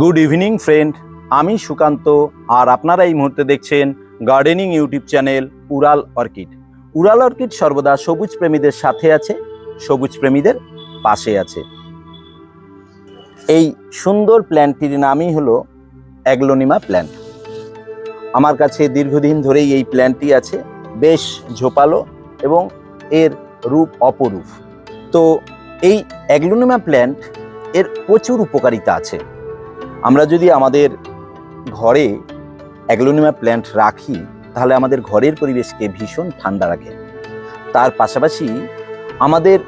Good evening friend আমি সুকান্ত, আর আপনারা এই মুহূর্তে দেখছেন gardening YouTube channel Ural orchid Ural orchid সর্বদা সবুজ প্রেমীদের সাথে আছে, সবুজ প্রেমীদের পাশে আছে। এই সুন্দর প্ল্যান্টটির নামই হলো অ্যাগ্লোনিমা প্ল্যান্ট আমার কাছে দীর্ঘদিন ধরেই এই প্ল্যান্টটি আছে, বেশ ঝোপালো এবং এর রূপ অপরূপ। তো এই অ্যাগ্লোনিমা প্ল্যান্ট এর প্রচুর উপকারিতা আছে। আমরা যদি আমাদের ঘরে অ্যাগ্লোনিমা প্ল্যান্ট রাখি, তাহলে আমাদের ঘরের পরিবেশকে ভীষণ ঠান্ডা রাখে। তার পাশাপাশি আমাদের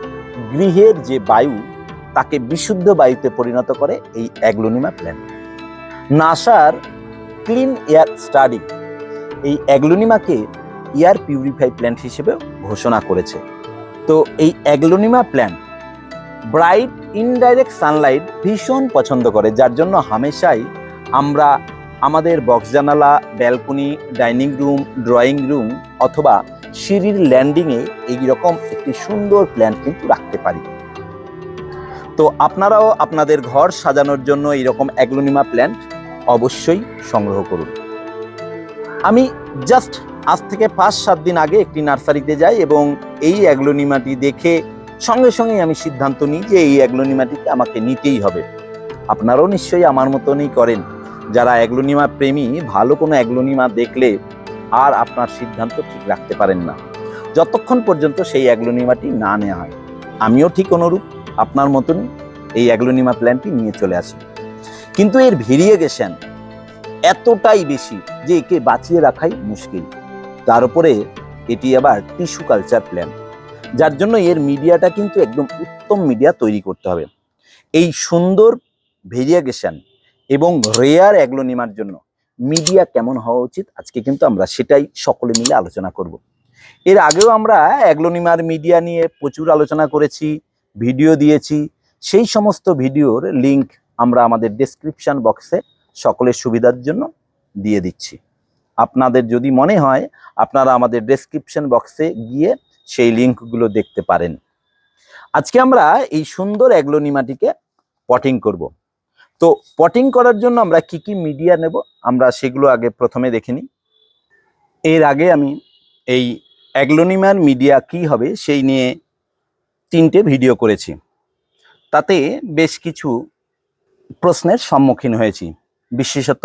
গৃহের যে বায়ু, তাকে বিশুদ্ধ বায়ুতে পরিণত করে এই অ্যাগ্লোনিমা প্ল্যান্ট। নাসার ক্লিন এয়ার স্টাডি এই অ্যাগ্লোনিমাকে এয়ার পিউরিফাই প্ল্যান্ট হিসেবে ঘোষণা করেছে। তো এই aglaonema plant bright indirect sunlight ভীষণ পছন্দ করে, যার জন্য হামেশাই আমরা আমাদের বক্স জানালা, balcony, dining room, drawing room অথবা সিঁড়ির ল্যান্ডিংয়ে এই রকম একটি সুন্দর প্ল্যান্ট কিন্তু রাখতে পারি। তো আপনারাও আপনাদের ঘর সাজানোর জন্য এইরকম অ্যাগ্লোনিমা প্ল্যান্ট অবশ্যই সংগ্রহ করুন। আমি জাস্ট আজ থেকে পাঁচ সাত দিন আগে একটি নার্সারিতে যাই এবং এই অ্যাগ্লোনিমাটি দেখে সঙ্গে সঙ্গেই আমি সিদ্ধান্ত নিই যে এই অ্যাগ্লোনিমাটিকে আমাকে নিতেই হবে। আপনারাও নিশ্চয়ই আমার মতনই করেন। যারা অ্যাগ্লোনিমা প্রেমী, ভালো কোনো অ্যাগ্লোনিমা দেখলে আর আপনার সিদ্ধান্ত ঠিক রাখতে পারেন না। যতক্ষণ পর্যন্ত সেই অ্যাগ্লোনিমাটি না নেওয়া হয়। আমিও ঠিক অনুরূপ, আপনার মতনই এই অ্যাগ্লোনিমা প্ল্যানটি নিয়ে চলে আসি। কিন্তু এর ভেরিয়েগেশন এতটাই বেশি যে একে বাঁচিয়ে রাখাই মুশকিল। তার উপরে এটি আবার টিস্যু কালচার প্ল্যান। যার জন্য এর মিডিয়াটা কিন্তু একদম উত্তম মিডিয়া তৈরি করতে হবে। এই সুন্দর ভেরিয়েগেশন এবং রেয়ার অ্যাগ্লোনিমার জন্য মিডিয়া কেমন হওয়া উচিত, আজকে কিন্তু আমরা সেটাই সকলে মিলে আলোচনা করব। এর আগেও আমরা অ্যাগ্লোনিমার মিডিয়া নিয়ে প্রচুর আলোচনা করেছি, ভিডিও দিয়েছি। সেই সমস্ত ভিডিওর লিংক আমরা আমাদের ডেসক্রিপশন বক্সে সকলের সুবিধার জন্য দিয়ে দিচ্ছি। আপনাদের যদি মনে হয়, আপনারা আমাদের ডেসক্রিপশন বক্সে গিয়ে সেই লিঙ্কগুলো দেখতে পারেন। আজকে আমরা এই সুন্দর অ্যাগ্লোনিমাটিকে পটিং করব। তো পটিং করার জন্য আমরা কি কি মিডিয়া নেব, আমরা সেগুলো আগে প্রথমে দেখে নিই। এর আগে আমি এই অ্যাগ্লোনিমার মিডিয়া কি হবে সেই নিয়ে তিনটে ভিডিও করেছি। তাতে বেশ কিছু প্রশ্নের সম্মুখীন হয়েছি। বিশেষত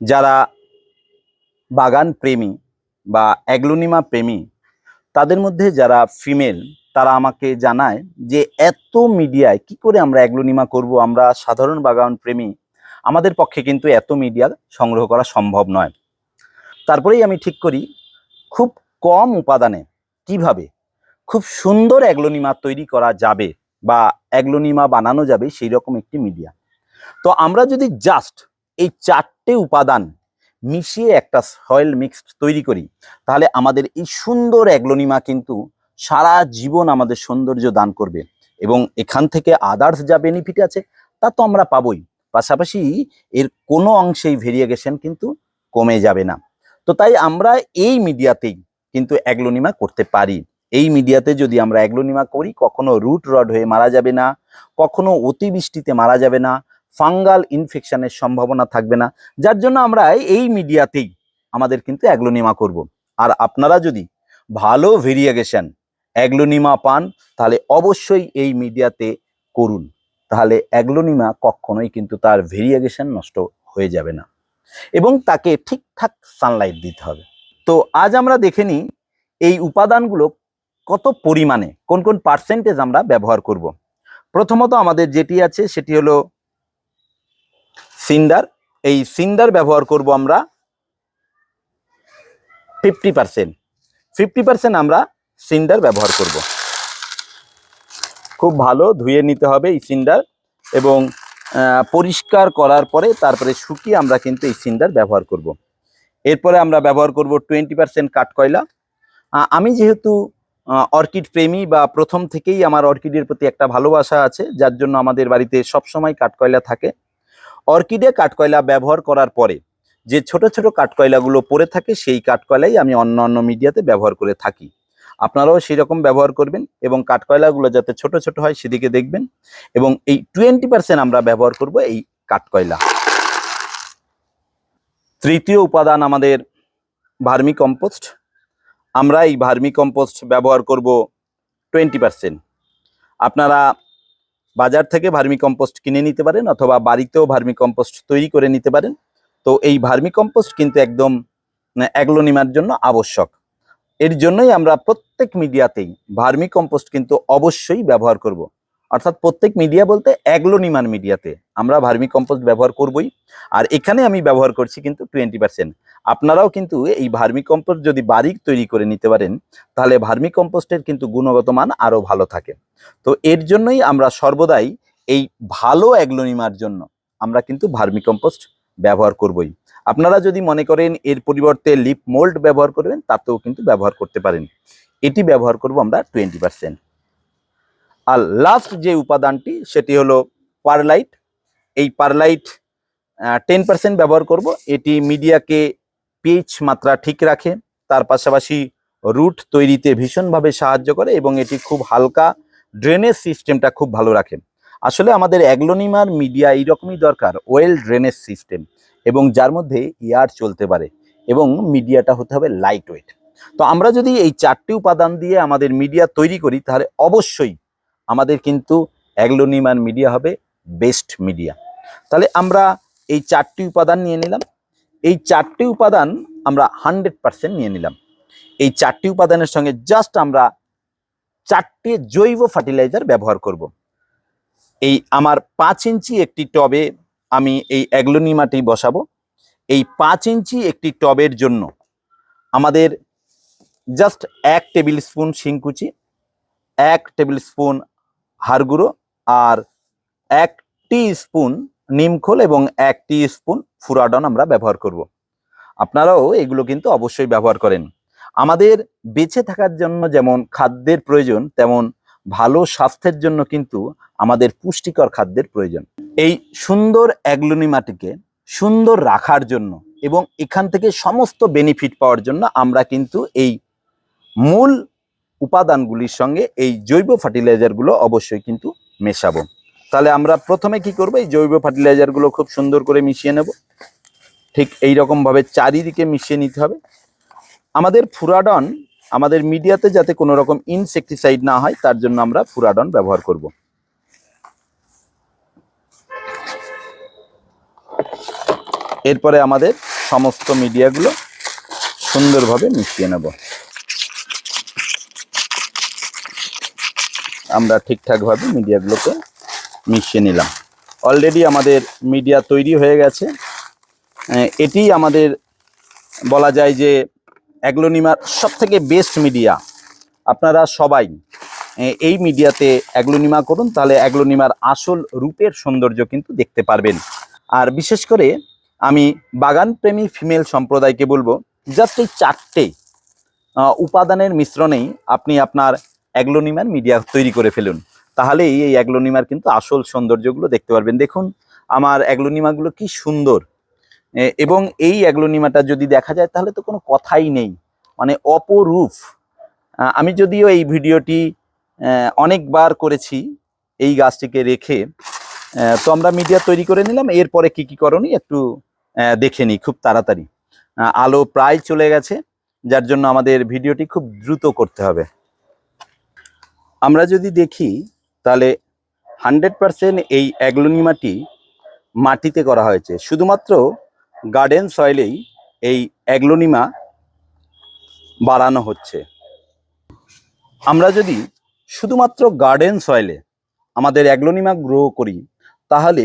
যারা বাগান প্রেমী বা অ্যাগ্লোনিমা প্রেমী তাদের মধ্যে যারা ফিমেল তারা আমাকে জানায় যে এত মিডিয়ায় কি করে আমরা অ্যাগ্লোনিমা করব? আমরা সাধারণ বাগান প্রেমী। আমাদের পক্ষে কিন্তু এত মিডিয়া সংগ্রহ করা সম্ভব নয়। তারপরেই আমি ঠিক করি, খুব কম উপাদানে কীভাবে, খুব সুন্দর অ্যাগ্লোনিমা তৈরি করা যাবে বা অ্যাগ্লোনিমা বানানো যাবে সেই রকম একটি মিডিয়া তো আমরা যদি জাস্ট এই চারটে উপাদান মিশিয়ে একটা সয়েল মিক্সড তৈরি করি, তাহলে আমাদের এই সুন্দর অ্যাগ্লোনিমা কিন্তু সারা জীবন আমাদের সৌন্দর্য দান করবে এবং এখান থেকে আদার্স যা বেনিফিট আছে, তা তো আমরা পাবই। পাশাপাশি এর কোনো অংশেই ভেরিয়েগেশন কিন্তু কমে যাবে না। তো তাই আমরা এই মিডিয়াতেই কিন্তু অ্যাগ্লোনিমা করতে পারি। এই মিডিয়াতে যদি আমরা অ্যাগ্লোনিমা করি, কখনো রুট রড হয়ে মারা যাবে না, কখনো অতিবৃষ্টিতে মারা যাবে না ফাঙ্গাল ইনফেকশনের সম্ভাবনা থাকবে না। যার জন্য আমরা এই মিডিয়াতেই আমাদের কিন্তু অ্যাগ্লোনিমা করব। আর আপনারা যদি ভালো ভেরিয়েগেশন অ্যাগ্লোনিমা পান, তাহলে অবশ্যই এই মিডিয়াতে করুন। তাহলে অ্যাগ্লোনিমা কখনোই কিন্তু তার ভেরিয়েগেশন নষ্ট হয়ে যাবে না। এবং তাকে ঠিকঠাক সানলাইট দিতে হবে। তো আজ আমরা দেখে নিই এই উপাদানগুলো কত পরিমাণে, কোন কোন পার্সেন্টেজ আমরা ব্যবহার করব। প্রথমত আমাদের যেটি আছে, সেটি হলো সিন্ডার, এই সিন্ডার ব্যবহার করব আমরা ফিফটি পার্সেন্ট ফিফটি পার্সেন্ট আমরা সিন্ডার ব্যবহার করব। খুব ভালো ধুয়ে নিতে হবে এই সিন্ডার এবং পরিষ্কার করার পরে তারপরে শুকিয়ে আমরা কিন্তু এই সিন্ডার ব্যবহার করব। এরপরে আমরা ব্যবহার করব টোয়েন্টি পার্সেন্ট কাঠকয়লা। আমি যেহেতু অর্কিড প্রেমী বা প্রথম থেকেই আমার অর্কিডের প্রতি একটা ভালোবাসা আছে, যার জন্য আমাদের বাড়িতে সবসময় কাঠকয়লা থাকে। অর্কিডে কাঠকয়লা ব্যবহার করার পরে যে ছোট ছোট কাঠকয়লাগুলো পড়ে থাকে, সেই কাঠকয়লাই আমি অন্য অন্য মিডিয়াতে ব্যবহার করে থাকি। আপনারাও সেই রকম ব্যবহার করবেন এবং কাঠকয়লাগুলো যাতে ছোট ছোট হয় সেদিকে দেখবেন এবং এই টোয়েন্টি পার্সেন্ট আমরা ব্যবহার করব এই কাঠকয়লা। তৃতীয় উপাদান আমাদের ভার্মি কম্পোস্ট আমরা এই ভার্মি কম্পোস্ট ব্যবহার করব টোয়েন্টি পার্সেন্ট। আপনারা বাজার থেকে ভার্মি কম্পোস্ট কিনে নিতে পারেন অথবা বাড়িতেও ভার্মি কম্পোস্ট তৈরি করে নিতে পারেন তো এই ভার্মি কম্পোস্ট কিন্তু একদম অ্যাগ্লোনিমার জন্য আবশ্যক এর জন্যই আমরা প্রত্যেক মিডিয়াতেই ভার্মি কম্পোস্ট কিন্তু অবশ্যই ব্যবহার করব। অর্থাৎ প্রত্যেক মিডিয়া বলতে অ্যাগ্লোনিমার মিডিয়াতে আমরা ভার্মি কম্পোস্ট ব্যবহার করবই। আর এখানে আমি ব্যবহার করছি কিন্তু টোয়েন্টি পার্সেন্ট আপনারাও কিন্তু এই ভার্মি কম্পোস্ট যদি বাড়ি তৈরি করে নিতে পারেন, তাহলে ভার্মি কম্পোস্টের কিন্তু গুণগত মান আরও ভালো থাকে। তো এর জন্যই আমরা সর্বদাই এই ভালো অ্যাগ্লোনিমার জন্য আমরা কিন্তু ভার্মি কম্পোস্ট ব্যবহার করবই। আপনারা যদি মনে করেন এর পরিবর্তে লিপ মোল্ড ব্যবহার করবেন, তাতেও কিন্তু ব্যবহার করতে পারেন। এটি ব্যবহার করব আমরা টোয়েন্টি পার্সেন্ট আর লাস্ট যে উপাদানটি, সেটি হলো পারলাইট এই পারলাইট টেন পার্সেন্ট ব্যবহার করব। এটি মিডিয়াকে পিএইচ মাত্রা ঠিক রাখে। তার পাশাপাশি রুট তৈরিতে ভীষণভাবে সাহায্য করে এবং এটি খুব হালকা ড্রেনেজ সিস্টেমটা খুব ভালো রাখে। আসলে আমাদের অ্যাগ্লোনিমার মিডিয়া এইরকমই দরকার ওয়েল ড্রেনেজ সিস্টেম এবং যার মধ্যে এয়ার চলতে পারে, এবং মিডিয়াটা হতে হবে লাইট ওয়েট তো আমরা যদি এই চারটি উপাদান দিয়ে আমাদের মিডিয়া তৈরি করি, তাহলে অবশ্যই আমাদের কিন্তু অ্যাগ্লোনিমার মিডিয়া হবে বেস্ট মিডিয়া। তাহলে আমরা এই চারটি উপাদান নিয়ে নিলাম। এই চারটি উপাদান আমরা হান্ড্রেড পার্সেন্ট নিয়ে নিলাম। এই চারটি উপাদানের সঙ্গে জাস্ট আমরা চারটি জৈব ফার্টিলাইজার ব্যবহার করব। এই আমার পাঁচ ইঞ্চি একটি টবে আমি এই অ্যাগ্লোনিমাটি বসাবো। এই পাঁচ ইঞ্চি একটি টবের জন্য আমাদের জাস্ট এক টেবিল স্পুন শিংকুচি, এক টেবিল স্পুন হাড়গুঁড়ো আর এক স্পুন নিমখোল এবং এক স্পুন ফুরাডন আমরা ব্যবহার করব। আপনারাও এগুলো কিন্তু অবশ্যই ব্যবহার করেন আমাদের বেঁচে থাকার জন্য যেমন খাদ্যের প্রয়োজন, তেমন ভালো স্বাস্থ্যের জন্য কিন্তু আমাদের পুষ্টিকর খাদ্যের প্রয়োজন এই সুন্দর অ্যাগ্লোনিমাটিকে সুন্দর রাখার জন্য এবং এখান থেকে সমস্ত বেনিফিট পাওয়ার জন্য আমরা কিন্তু এই মূল উপাদানগুলির সঙ্গে এই জৈব ফার্টিলাইজারগুলো অবশ্যই কিন্তু মেশাবো। তাহলে আমরা প্রথমে কি করব? এই জৈব ফার্টিলাইজারগুলো খুব সুন্দর করে মিশিয়ে নেব। ঠিক এই রকম ভাবে চারিদিকে মিশিয়ে নিতে হবে। আমাদের ফুরাডন আমাদের মিডিয়াতে যাতে কোনো রকম ইনসেকটিসাইড না হয়, তার জন্য আমরা ফুরাডন ব্যবহার করব। এরপরে আমাদের সমস্ত মিডিয়াগুলো সুন্দরভাবে মিশিয়ে নেব। আমরা ঠিকঠাকভাবে মিডিয়াগুলোকে মিশিয়ে নিলাম। অলরেডি আমাদের মিডিয়া তৈরি হয়ে গেছে। এটি আমাদের বলা যায় যে অ্যাগ্লোনিমার সব থেকে বেস্ট মিডিয়া আপনারা সবাই এই মিডিয়াতে অ্যাগ্লোনিমা করুন, তাহলে অ্যাগ্লোনিমার আসল রূপের সৌন্দর্য কিন্তু দেখতে পারবেন। আর বিশেষ করে আমি বাগানপ্রেমী ফিমেল সম্প্রদায়কে বলব এই চারটে উপাদানের মিশ্রণেই আপনি আপনার অ্যাগ্লোনিমার মিডিয়া তৈরি করে ফেলুন। তাহলেই এই অ্যাগ্লোনিমার কিন্তু আসল সৌন্দর্যগুলো দেখতে পারবেন। দেখুন, আমার অ্যাগ্লোনিমাগুলো কি সুন্দর। এবং এই অ্যাগ্লোনিমাটা যদি দেখা যায়, তাহলে তো কোনো কথাই নেই। মানে অপরূপ। আমি যদিও এই ভিডিওটি অনেকবার করেছি এই গাছটিকে রেখে তো আমরা মিডিয়া তৈরি করে নিলাম। এরপরে কী কী করণীয় একটু দেখে নিই খুব তাড়াতাড়ি। আলো প্রায় চলে গেছে, যার জন্য আমাদের ভিডিওটি খুব দ্রুত করতে হবে। আমরা যদি দেখি, তাহলে হান্ড্রেড পার্সেন্ট এই অ্যাগ্লোনিমাটি মাটিতে করা হয়েছে। শুধুমাত্র গার্ডেন সয়েলেই এই অ্যাগ্লোনিমা বাড়ানো হচ্ছে। আমরা যদি শুধুমাত্র গার্ডেন সয়েলে আমাদের অ্যাগ্লোনিমা গ্রো করি, তাহলে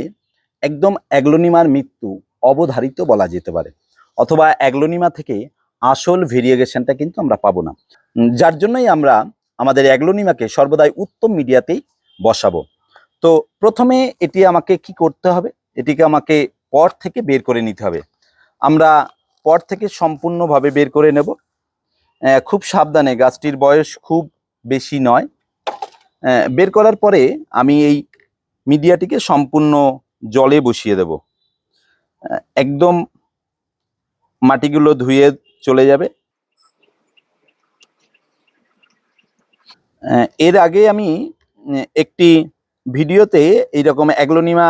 একদম অ্যাগ্লোনিমার মৃত্যু অবধারিত বলা যেতে পারে। অথবা অ্যাগ্লোনিমা থেকে আসল ভেরিয়েগেশনটা কিন্তু আমরা পাবো না। যার জন্যই আমরা আমাদের অ্যাগ্লোনিমাকে সর্বদাই উত্তম মিডিয়াতেই বসাবো। তো প্রথমে এটি আমাকে কি করতে হবে? এটিকে আমাকে পর থেকে বের করে নিতে হবে। আমরা পর থেকে সম্পূর্ণভাবে বের করে নেব। খুব সাবধানে, গাছটির বয়স খুব বেশি নয়। বের করার পরে আমি এই মিডিয়াটিকে সম্পূর্ণ জলে বসিয়ে দেব। একদম মাটিগুলো ধুয়ে চলে যাবে। এর আগে আমি একটি ভিডিওতে এইরকম অ্যাগ্লোনিমা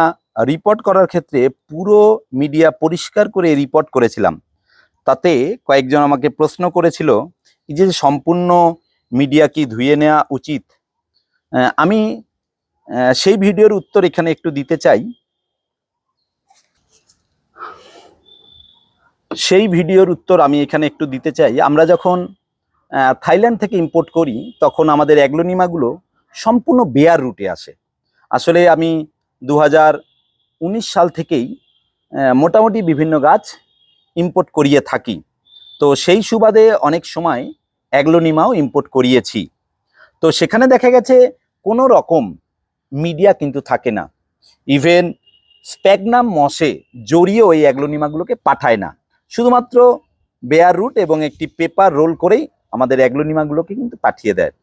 রিপোর্ট করার ক্ষেত্রে পুরো মিডিয়া পরিষ্কার করে রিপোর্ট করেছিলাম। তাতে কয়েকজন আমাকে প্রশ্ন করেছিল যে সম্পূর্ণ মিডিয়া কি ধুয়ে নেওয়া উচিত? আমি সেই ভিডিওর উত্তর এখানে একটু দিতে চাই। সেই ভিডিওর উত্তর আমি এখানে একটু দিতে চাই। আমরা যখন থাইল্যান্ড থেকে ইম্পোর্ট করি, তখন আমাদের অ্যাগ্লোনিমাগুলো সম্পূর্ণ বেয়ার রুটে আসে আসলে আমি দু সাল থেকেই মোটামুটি বিভিন্ন গাছ ইম্পোর্ট করিয়ে থাকি। তো সেই সুবাদে অনেক সময় অ্যাগ্লোনিমাও ইম্পোর্ট করিয়েছি। তো সেখানে দেখা গেছে, কোনো রকম মিডিয়া কিন্তু থাকে না। ইভেন স্প্যাগনাম মশে জড়িয়ে ওই অ্যাগ্লোনিমাগুলোকে পাঠায় না। শুধুমাত্র বেয়ার রুট এবং একটি পেপার রোল করেই আমাদের অ্যাগ্লোনিমাগুলোকে কিন্তু পাঠিয়ে দেয়।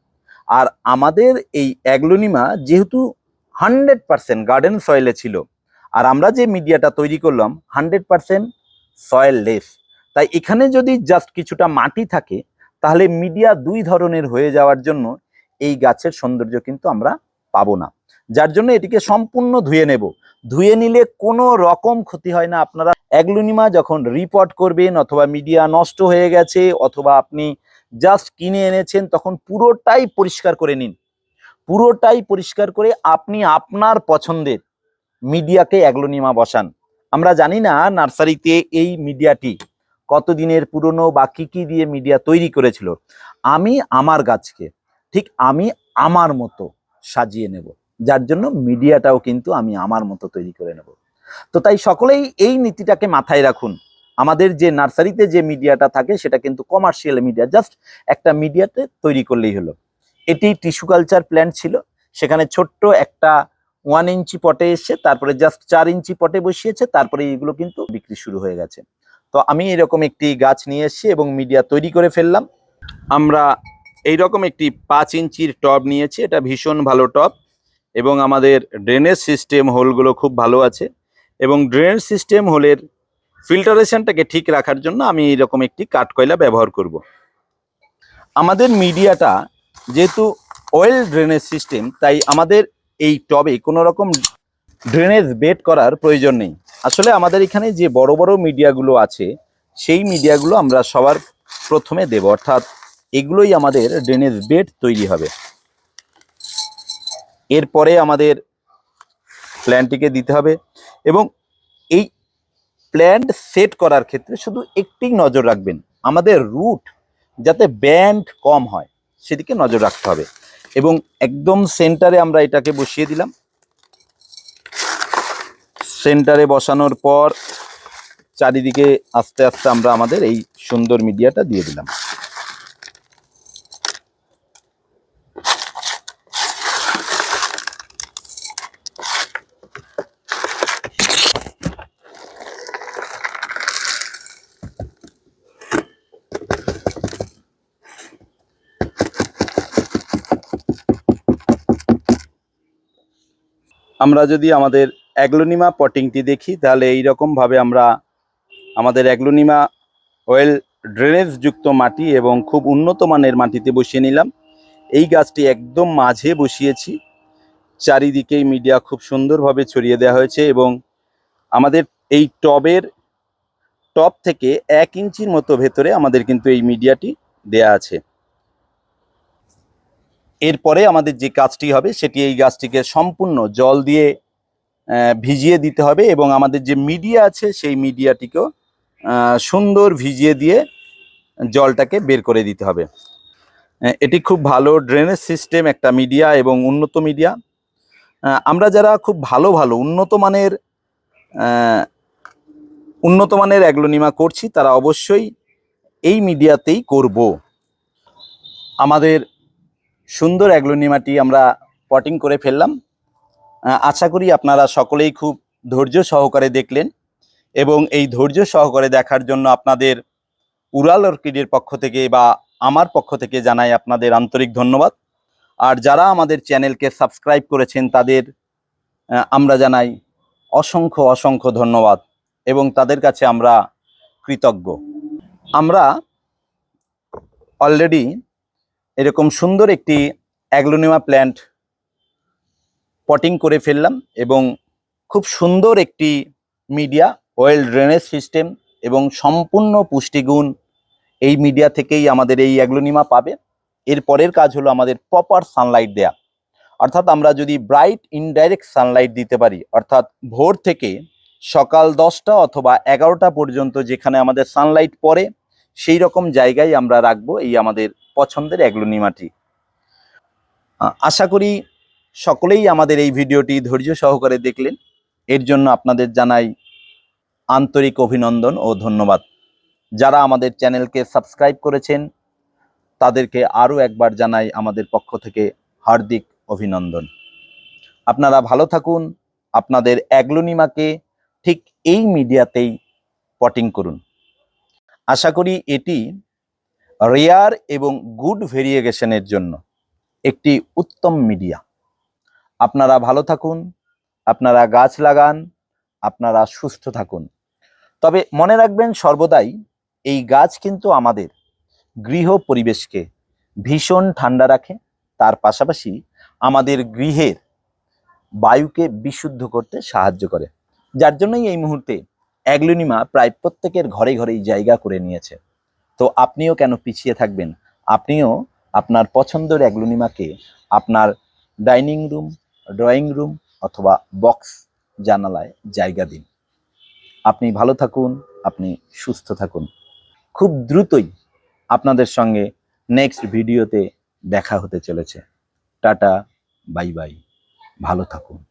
আর আমাদের এই অ্যাগ্লোনিমা যেহেতু হান্ড্রেড পার্সেন্ট গার্ডেন সয়েলে ছিল, আর আমরা যে মিডিয়াটা তৈরি করলাম, হান্ড্রেড পার্সেন্ট সয়েল লেস। তাই এখানে যদি জাস্ট কিছুটা মাটি থাকে, তাহলে মিডিয়া দুই ধরনের হয়ে যাওয়ার জন্য এই গাছের সৌন্দর্য কিন্তু আমরা পাবো না। যার জন্য এটিকে সম্পূর্ণ ধুয়ে নেব। ধুয়ে নিলে কোনো রকম ক্ষতি হয় না। আপনারা অ্যাগ্লোনিমা যখন রিপোর্ট করবেন, অথবা মিডিয়া নষ্ট হয়ে গেছে, অথবা আপনি জাস্ট কিনে এনেছেন, তখন পুরোটাই পরিষ্কার করে নিন। পুরোটাই পরিষ্কার করে আপনি আপনার পছন্দের মিডিয়াকে অ্যাগ্লোনিমা বসান। আমরা জানি না নার্সারিতে এই মিডিয়াটি কতদিনের পুরনো বা কী কী দিয়ে মিডিয়া তৈরি করেছিল। আমি আমার গাছকে, ঠিক আমি আমার মতো সাজিয়ে নেব, যার জন্য মিডিয়াটাও কিন্তু আমি আমার মতো তৈরি করে নেব। তো তাই সকলেই এই নীতিটাকে মাথায় রাখুন। আমাদের যে নার্সারিতে যে মিডিয়াটা থাকে সেটা কিন্তু কমার্শিয়াল মিডিয়া জাস্ট একটা মিডিয়াতে তৈরি করলেই হলো। এটি টিস্যু কালচার প্ল্যান্ট ছিল, সেখানে ছোট্ট একটা ওয়ান ইঞ্চি পটে এসছে তারপরে জাস্ট চার ইঞ্চি পটে বসিয়েছে, তারপরে এগুলো কিন্তু বিক্রি শুরু হয়ে গেছে। তো আমি এরকম একটি গাছ নিয়ে এসেছি এবং মিডিয়া তৈরি করে ফেললাম। আমরা এইরকম একটি পাঁচ ইঞ্চির টব নিয়েছি, এটা ভীষণ ভালো টব এবং আমাদের ড্রেনেজ সিস্টেম হোলগুলো খুব ভালো আছে। এবং ড্রেনেজ সিস্টেম হোলের ফিল্টারেশনটাকে ঠিক রাখার জন্য আমি এইরকম একটি কাঠকয়লা ব্যবহার করব। আমাদের মিডিয়াটা যেহেতু অয়েল ড্রেনেজ সিস্টেম তাই আমাদের এই টবে কোনো রকম ড্রেনেজ বেড করার প্রয়োজন নেই। আসলে আমাদের এখানে যে বড় বড় মিডিয়াগুলো আছে, সেই মিডিয়াগুলো আমরা সবার প্রথমে দেব, অর্থাৎ এগুলোই আমাদের ড্রেনেজ বেড তৈরি হবে। এরপরে আমাদের প্ল্যান্টটিকে দিতে হবে এবং প্ল্যান্ট সেট করার ক্ষেত্রে শুধু একটি নজর রাখবেন, আমাদের রুট যাতে ব্যান্ড কম হয়, সেদিকে নজর রাখতে হবে। এবং একদম সেন্টারে আমরা এটাকে বসিয়ে দিলাম। সেন্টারে বসানোর পর চারিদিকে আস্তে আস্তে আমরা আমাদের এই সুন্দর মিডিয়াটা দিয়ে দিলাম। আমরা যদি আমাদের অ্যাগ্লোনিমা পটিংটি দেখি, তাহলে এই রকম ভাবে আমরা আমাদের অ্যাগ্লোনিমা অয়েল ড্রেনেজ যুক্ত মাটি এবং খুব উন্নত মানের মাটিতে বসিয়ে নিলাম। এই গাছটি একদম মাঝে বসিয়েছি। চারিদিকেই মিডিয়া খুব সুন্দরভাবে ছড়িয়ে দেওয়া হয়েছে এবং আমাদের এই টবের টপ থেকে এক ইঞ্চির মতো ভেতরে আমাদের কিন্তু এই মিডিয়াটি দেয়া আছে। এরপরে আমাদের যে কাজটি হবে, সেটি এই গাছটিকে সম্পূর্ণ জল দিয়ে ভিজিয়ে দিতে হবে এবং আমাদের যে মিডিয়া আছে, সেই মিডিয়াটিকেও সুন্দর ভিজিয়ে দিয়ে জলটাকে বের করে দিতে হবে। এটি খুব ভালো ড্রেনেজ সিস্টেম একটা মিডিয়া এবং উন্নত মিডিয়া। আমরা যারা খুব ভালো ভালো, উন্নত মানের উন্নত মানের অ্যাগ্লোনিমা করছি, তারা অবশ্যই এই মিডিয়াতেই করব। আমাদের সুন্দর অ্যাগ্লোনিমাটি আমরা পটিং করে ফেললাম। আশা করি আপনারা সকলেই খুব ধৈর্য সহকারে দেখলেন এবং এই ধৈর্য সহকারে দেখার জন্য আপনাদের উড়াল অর্কিডের পক্ষ থেকে বা আমার পক্ষ থেকে জানাই আপনাদের আন্তরিক ধন্যবাদ। আর যারা আমাদের চ্যানেলকে সাবস্ক্রাইব করেছেন তাদের আমরা জানাই অসংখ্য অসংখ্য ধন্যবাদ এবং তাদের কাছে আমরা কৃতজ্ঞ। আমরা অলরেডি এরকম সুন্দর একটি অ্যাগ্লোনিমা প্ল্যান্ট পটিং করে ফেললাম এবং খুব সুন্দর একটি মিডিয়া, ওয়েল ড্রেনেজ সিস্টেম এবং সম্পূর্ণ পুষ্টিগুণ এই মিডিয়া থেকেই আমাদের এই অ্যাগ্লোনিমা পাবে। এর পরের কাজ হলো আমাদের প্রপার সানলাইট দেয়া। অর্থাৎ আমরা যদি ব্রাইট ইনডাইরেক্ট সানলাইট দিতে পারি, অর্থাৎ ভোর থেকে সকাল দশটা অথবা এগারোটা পর্যন্ত যেখানে আমাদের সানলাইট পড়ে সেই রকম জায়গায় আমরা রাখব এই আমাদের পছন্দের অ্যাগ্লোনিমাটি। আ- আশা করি সকলেই আমাদের এই ভিডিওটি ধৈর্য সহকারে দেখলেন। এর জন্য আপনাদের জানাই আন্তরিক অভিনন্দন ও ধন্যবাদ। যারা আমাদের চ্যানেলকে সাবস্ক্রাইব করেছেন, তাদেরকে আরও একবার জানাই আমাদের পক্ষ থেকে হার্দিক অভিনন্দন। আপনারা ভালো থাকুন, আপনাদের অ্যাগ্লোনিমাকে ঠিক এই মিডিয়াতেই পটিং করুন। আশা করি এটি রেয়ার এবং গুড ভেরিয়েগেশনের জন্য একটি উত্তম মিডিয়া। আপনারা ভালো থাকুন, আপনারা গাছ লাগান, আপনারা সুস্থ থাকুন। তবে মনে রাখবেন সর্বদাই এই গাছ কিন্তু আমাদের গৃহ পরিবেশকে ভীষণ ঠান্ডা রাখে, তার পাশাপাশি আমাদের গৃহের বায়ুকে বিশুদ্ধ করতে সাহায্য করে। যার জন্যই এই মুহূর্তে অ্যাগ্লোনিমা প্রায় প্রত্যেকের ঘরে ঘরেই জায়গা করে নিয়েছে। তো আপনিও কেন পিছিয়ে থাকবেন? আপনিও আপনার পছন্দের অ্যাগ্লোনিমাকে আপনার ডাইনিং রুম, ড্রয়িং রুম অথবা বক্স জানালায় জায়গা দিন। আপনি ভালো থাকুন, আপনি সুস্থ থাকুন। খুব দ্রুতই আপনাদের সঙ্গে নেক্সট ভিডিওতে দেখা হতে চলেছে। Tata, bye bye. ভালো থাকুন।